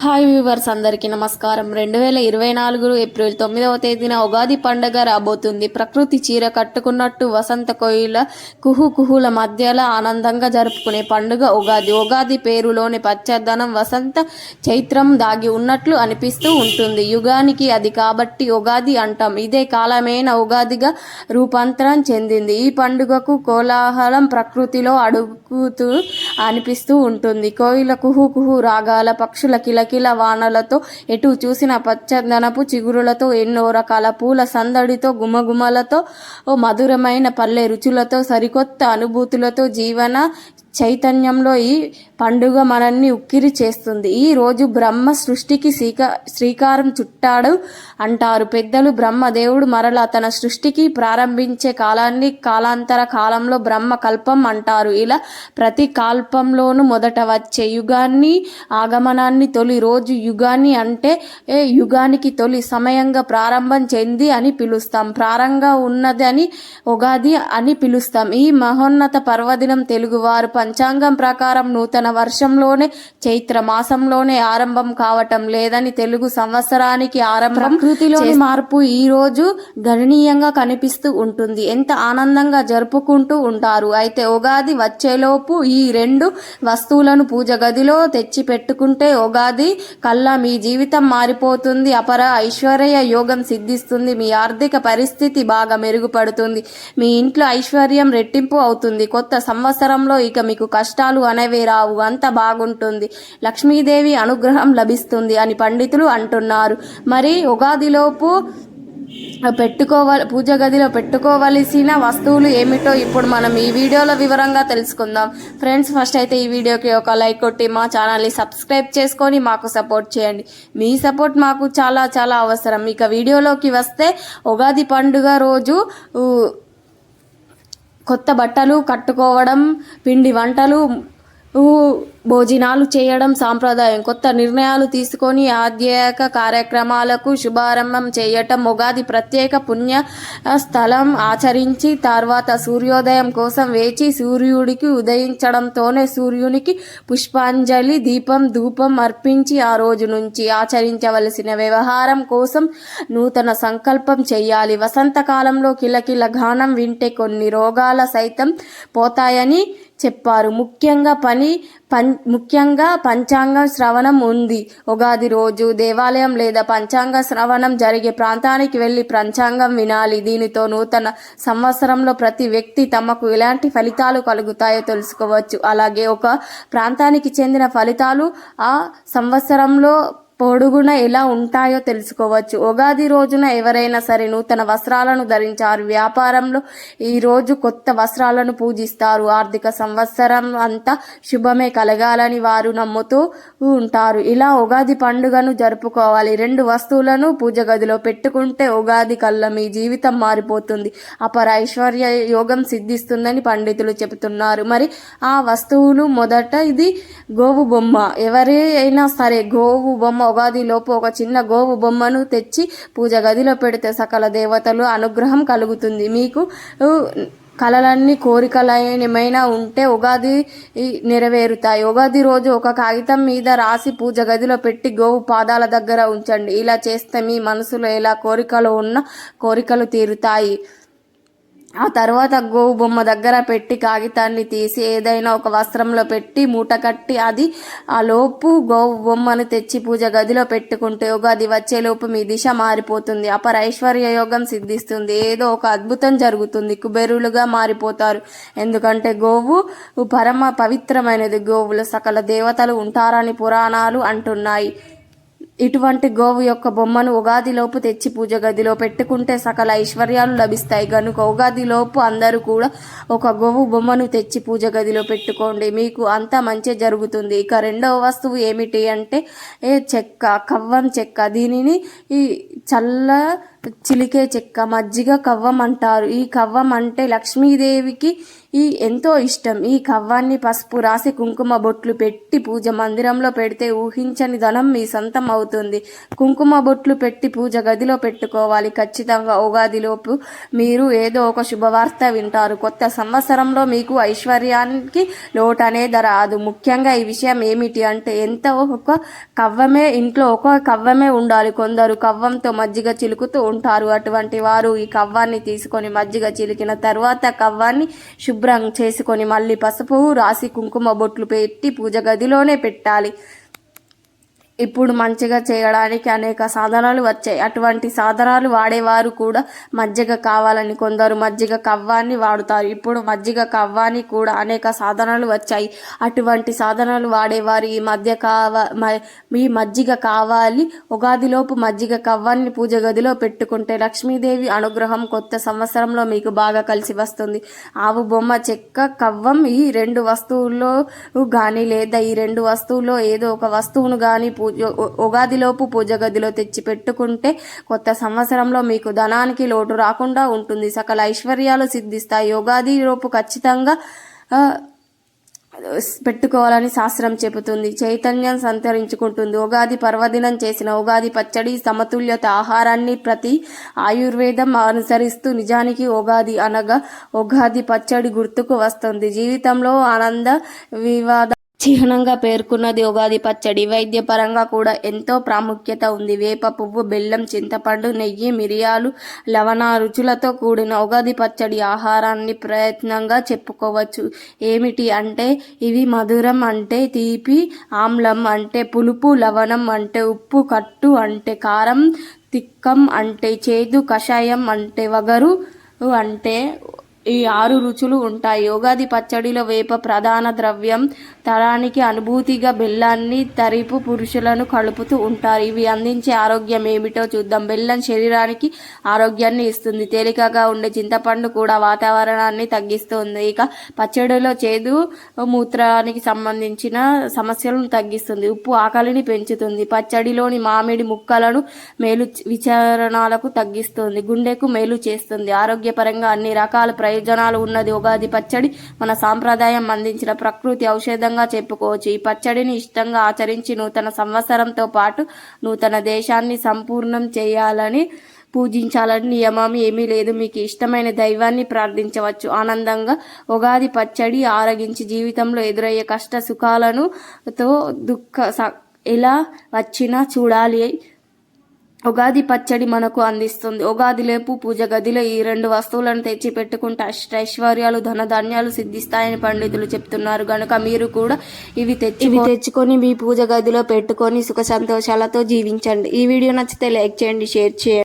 Hi viewers అందరికీ నమస్కారం. రెండు వేల ఇరవై నాలుగు ఏప్రిల్ తొమ్మిదవ తేదీన ఉగాది పండగ రాబోతుంది. ప్రకృతి చీర కట్టుకున్నట్టు వసంత కోయిల కుహు కుహుల మధ్యలో ఆనందంగా జరుపుకునే పండుగ ఉగాది. ఉగాది పేరులోని పచ్చదనం వసంత చైత్రం దాగి ఉన్నట్లు అనిపిస్తూ ఉంటుంది. యుగానికి అది కాబట్టి ఉగాది అంటాం. ఇదే కాలమైన ఉగాదిగా రూపాంతరం చెందింది. ఈ పండుగకు కోలాహలం ప్రకృతిలో అడుగుతూ అనిపిస్తూ ఉంటుంది. కోయిల కుహు కుహు రాగాల పక్షుల కిలకిల వానలతో ఎటు చూసిన పచ్చదనపు చిగురులతో ఎన్నో రకాల పూల సందడితో గుమగుమలతో ఓ మధురమైన పల్లె రుచులతో సరికొత్త అనుభూతులతో జీవన చైతన్యంలో ఈ పండుగ మనల్ని ఉక్కిరి చేస్తుంది. ఈ రోజు బ్రహ్మ సృష్టికి శ్రీకా శ్రీకారం చుట్టాడు అంటారు. పెద్దలు బ్రహ్మదేవుడు మరలా తన సృష్టికి ప్రారంభించే కాలాన్ని కాలాంతర కాలంలో బ్రహ్మ కల్పం అంటారు. ఇలా ప్రతి కల్పంలోనూ మొదట వచ్చే యుగాన్ని ఆగమనాన్ని తొలి రోజు యుగాన్ని అంటే ఏ యుగానికి తొలి సమయంగా ప్రారంభం చెంది అని పిలుస్తాం. ప్రారంభంగా ఉన్నది అని ఉగాది అని పిలుస్తాం. ఈ మహోన్నత పర్వదినం తెలుగువారు పంచాంగం ప్రకారం నూతన వర్షంలోనే చైత్ర మాసంలోనే ఆరంభం కావటం లేదని తెలుగు సంవత్సరానికి ఆరంభం ప్రకృతిలోని మార్పు ఈ రోజు గణనీయంగా కనిపిస్తూ ఉంటుంది. ఎంత ఆనందంగా జరుపుకుంటూ ఉంటారు. అయితే ఉగాది వచ్చేలోపు ఈ రెండు వస్తువులను పూజ గదిలో తెచ్చి పెట్టుకుంటే ఉగాది కల్లా మీ జీవితం మారిపోతుంది. అపర ఐశ్వర్య యోగం సిద్ధిస్తుంది. మీ ఆర్థిక పరిస్థితి బాగా మెరుగుపడుతుంది. మీ ఇంట్లో ఐశ్వర్యం రెట్టింపు అవుతుంది. కొత్త సంవత్సరంలో ఇక మీకు కష్టాలు అనేవి రావు అంత బాగుంటుంది. లక్ష్మీదేవి అనుగ్రహం లభిస్తుంది అని పండితులు అంటున్నారు. మరి ఉగాదిలోపు పెట్టుకోవాలి పూజ గదిలో పెట్టుకోవలసిన వస్తువులు ఏమిటో ఇప్పుడు మనం ఈ వీడియోలో వివరంగా తెలుసుకుందాం. ఫ్రెండ్స్ ఫస్ట్ అయితే ఈ వీడియోకి ఒక లైక్ కొట్టి మా ఛానల్ని సబ్స్క్రైబ్ చేసుకొని మాకు సపోర్ట్ చేయండి. మీ సపోర్ట్ మాకు చాలా చాలా అవసరం. ఇక వీడియోలోకి వస్తే ఉగాది పండుగ రోజు కొత్త బట్టలు కట్టుకోవడం పిండి వంటలు భోజనాలు చేయడం సాంప్రదాయం. కొత్త నిర్ణయాలు తీసుకొని ఆధ్యాత్మిక కార్యక్రమాలకు శుభారంభం చేయటం ఉగాది ప్రత్యేక పుణ్య స్థలం ఆచరించి తర్వాత సూర్యోదయం కోసం వేచి సూర్యుడికి ఉదయించడంతోనే సూర్యునికి పుష్పాంజలి దీపం ధూపం అర్పించి ఆ రోజు నుంచి ఆచరించవలసిన వ్యవహారం కోసం నూతన సంకల్పం చేయాలి. వసంతకాలంలో కిలకిల గానం వింటే కొన్ని రోగాల సైతం పోతాయని చెప్పారు. ముఖ్యంగా పని పం ముఖ్యంగా పంచాంగ శ్రవణం ఉంది. ఉగాది రోజు దేవాలయం లేదా పంచాంగ శ్రవణం జరిగే ప్రాంతానికి వెళ్ళి పంచాంగం వినాలి. దీనితో నూతన సంవత్సరంలో ప్రతి వ్యక్తి తమకు ఎలాంటి ఫలితాలు కలుగుతాయో తెలుసుకోవచ్చు. అలాగే ఒక ప్రాంతానికి చెందిన ఫలితాలు ఆ సంవత్సరంలో పొడుగున ఎలా ఉంటాయో తెలుసుకోవచ్చు. ఉగాది రోజున ఎవరైనా సరే నూతన వస్త్రాలను ధరించారు. వ్యాపారంలో ఈ రోజు కొత్త వస్త్రాలను పూజిస్తారు. ఆర్థిక సంవత్సరం అంతా శుభమే కలగాలని వారు నమ్ముతూ ఉంటారు. ఇలా ఉగాది పండుగను జరుపుకోవాలి. రెండు వస్తువులను పూజ గదిలో పెట్టుకుంటే ఉగాది కళ్ళ మీ జీవితం మారిపోతుంది. అపర ఐశ్వర్య యోగం సిద్ధిస్తుందని పండితులు చెబుతున్నారు. మరి ఆ వస్తువులు మొదట ఇది గోవు బొమ్మ ఎవరైనా సరే గోవు బొమ్మ ఉగాదిలోపు ఒక చిన్న గోవు బొమ్మను తెచ్చి పూజ గదిలో పెడితే సకల దేవతలు అనుగ్రహం కలుగుతుంది. మీకు కలలన్నీ కోరికలైనమైనా ఉంటే ఉగాది నెరవేరుతాయి. ఉగాది రోజు ఒక కాగితం మీద రాసి పూజ గదిలో పెట్టి గోవు పాదాల దగ్గర ఉంచండి. ఇలా చేస్తే మీ మనసులో ఎలా కోరికలు ఉన్న కోరికలు తీరుతాయి. ఆ తర్వాత గోవు బొమ్మ దగ్గర పెట్టి కాగితాన్ని తీసి ఏదైనా ఒక వస్త్రంలో పెట్టి మూట కట్టి అది ఆ లోపు గోవు బొమ్మను తెచ్చి పూజ గదిలో పెట్టుకుంటే ఉగాది వచ్చేలోపు మీ దిశ మారిపోతుంది. అపర ఐశ్వర్య యోగం సిద్ధిస్తుంది. ఏదో ఒక అద్భుతం జరుగుతుంది. కుబేరులుగా మారిపోతారు. ఎందుకంటే గోవు పరమ పవిత్రమైనది. గోవులు సకల దేవతలు ఉంటారని పురాణాలు అంటున్నాయి. ఇటువంటి గోవు యొక్క బొమ్మను ఉగాదిలోపు తెచ్చి పూజ గదిలో పెట్టుకుంటే సకల ఐశ్వర్యాలు లభిస్తాయి. కనుక ఉగాదిలోపు అందరూ కూడా ఒక గోవు బొమ్మను తెచ్చి పూజ గదిలో పెట్టుకోండి. మీకు అంతా మంచి జరుగుతుంది. ఇక రెండవ వస్తువు ఏమిటి అంటే ఏ చెక్క కవ్వం చెక్క. దీనిని ఈ చల్ల చిలికే చెక్క మజ్జిగ కవ్వం అంటారు ఈ కవ్వం అంటే లక్ష్మీదేవికి ఈ ఎంతో ఇష్టం. ఈ కవ్వాన్ని పసుపు రాసి కుంకుమ బొట్లు పెట్టి పూజ మందిరంలో పెడితే ఊహించని ధనం మీ సొంతం అవుతుంది. కుంకుమ బొట్లు పెట్టి పూజ గదిలో పెట్టుకోవాలి. ఖచ్చితంగా ఉగాదిలోపు మీరు ఏదో ఒక శుభవార్త వింటారు. కొత్త సంవత్సరంలో మీకు ఐశ్వర్యానికి లోటు అనేది రాదు ముఖ్యంగా ఈ విషయం ఏమిటి అంటే ఎంత ఒక కవ్వమే ఇంట్లో ఒక కవ్వమే ఉండాలి. కొందరు కవ్వంతో మజ్జిగ చిలుకుతూ ఉంటారు. అటువంటి వారు ఈ కవ్వాన్ని తీసుకొని మజ్జిగ చిలికిన తర్వాత కవ్వాన్ని శుభ్రం చేసుకొని మళ్ళీ పసుపు రాసి కుంకుమ బొట్లు పెట్టి పూజ గదిలోనే పెట్టాలి. ఇప్పుడు మంచిగా చేయడానికి అనేక సాధనాలు వచ్చాయి. అటువంటి సాధనాలు వాడేవారు కూడా మజ్జిగ కావాలని కొందరు మజ్జిగ కవ్వాన్ని వాడుతారు. ఇప్పుడు మజ్జిగ కవ్వాన్ని కూడా అనేక సాధనాలు వచ్చాయి. అటువంటి సాధనాలు వాడేవారు ఈ మధ్య కావ మ- మజ్జిగ కావాలి ఉగాదిలోపు మజ్జిగ కవ్వాన్ని పూజ గదిలో పెట్టుకుంటే లక్ష్మీదేవి అనుగ్రహం కొత్త సంవత్సరంలో మీకు బాగా కలిసి వస్తుంది. ఆవు బొమ్మ చెక్క కవ్వం ఈ రెండు వస్తువుల్లో కానీ లేదా ఈ రెండు వస్తువుల్లో ఏదో ఒక వస్తువును కానీ పూజ పూజ ఉగాదిలోపు పూజ గదిలో తెచ్చి పెట్టుకుంటే కొత్త సంవత్సరంలో మీకు ధనానికి లోటు రాకుండా ఉంటుంది. సకల ఐశ్వర్యాలు సిద్ధిస్తాయి. ఉగాది లోపు ఖచ్చితంగా పెట్టుకోవాలని శాస్త్రం చెబుతుంది. చైతన్యం సంతరించుకుంటుంది. ఉగాది పర్వదినం చేసిన ఉగాది పచ్చడి సమతుల్యత ఆహారాన్ని ప్రతి ఆయుర్వేదం అనుసరిస్తూ నిజానికి ఉగాది అనగా ఉగాది పచ్చడి గుర్తుకు వస్తుంది. జీవితంలో ఆనంద వివాద చిహ్నంగా పేర్కొన్నది ఉగాది పచ్చడి. వైద్యపరంగా కూడా ఎంతో ప్రాముఖ్యత ఉంది. వేప పువ్వు బెల్లం చింతపండు నెయ్యి మిరియాలు లవణ రుచులతో కూడిన ఉగాది పచ్చడి ఆహారాన్ని ప్రయత్నంగా చెప్పుకోవచ్చు. ఏమిటి అంటే ఇవి మధురం అంటే తీపి ఆమ్లం అంటే పులుపు లవణం అంటే ఉప్పు కట్టు అంటే కారం తిక్కం అంటే చేదు కషాయం అంటే వగరు అంటే ఈ ఆరు రుచులు ఉంటాయి. ఉగాది పచ్చడిలో వేప ప్రధాన ద్రవ్యం. తరానికి అనుభూతిగా బెల్లాన్ని తరిపు పురుషులను కలుపుతూ ఉంటారు. ఇవి అందించే ఆరోగ్యం ఏమిటో చూద్దాం. బెల్లం శరీరానికి ఆరోగ్యాన్ని ఇస్తుంది. తేలికగా ఉండే చింతపండు కూడా వాతావరణాన్ని తగ్గిస్తుంది. ఇక పచ్చడిలో చేదు మూత్రానికి సంబంధించిన సమస్యలను తగ్గిస్తుంది. ఉప్పు ఆకలిని పెంచుతుంది. పచ్చడిలోని మామిడి ముక్కలను మేలు విచారణాలకు తగ్గిస్తుంది. గుండెకు మేలు చేస్తుంది. ఆరోగ్యపరంగా అన్ని రకాల ప్రయోజనాలు ఉన్నది. ఉగాది పచ్చడి మన సాంప్రదాయం అందించిన ప్రకృతి ఔషధంగా చెప్పుకోవచ్చు. ఈ పచ్చడిని ఇష్టంగా ఆచరించి నూతన సంవత్సరంతో పాటు నూతన దేశాన్ని సంపూర్ణం చేయాలని పూజించాలని నియమం ఏమీ లేదు. మీకు ఇష్టమైన దైవాన్ని ప్రార్థించవచ్చు. ఆనందంగా ఉగాది పచ్చడి ఆరగించి జీవితంలో ఎదురయ్యే కష్ట సుఖాలను తో దుఃఖ స- ఎలా వచ్చినా చూడాలి. ఉగాది పచ్చడి మనకు అందిస్తుంది. ఉగాది లేపు పూజ గదిలో ఈ రెండు వస్తువులను తెచ్చి పెట్టుకుంటే అష్టైశ్వర్యాలు ధనధాన్యాలు సిద్ధిస్తాయని పండితులు చెప్తున్నారు. గనుక మీరు కూడా ఇవి తెచ్చి ఇవి తెచ్చుకొని మీ పూజ గదిలో పెట్టుకొని సుఖ సంతోషాలతో జీవించండి. ఈ వీడియో నచ్చితే లైక్ చేయండి షేర్ చేయండి.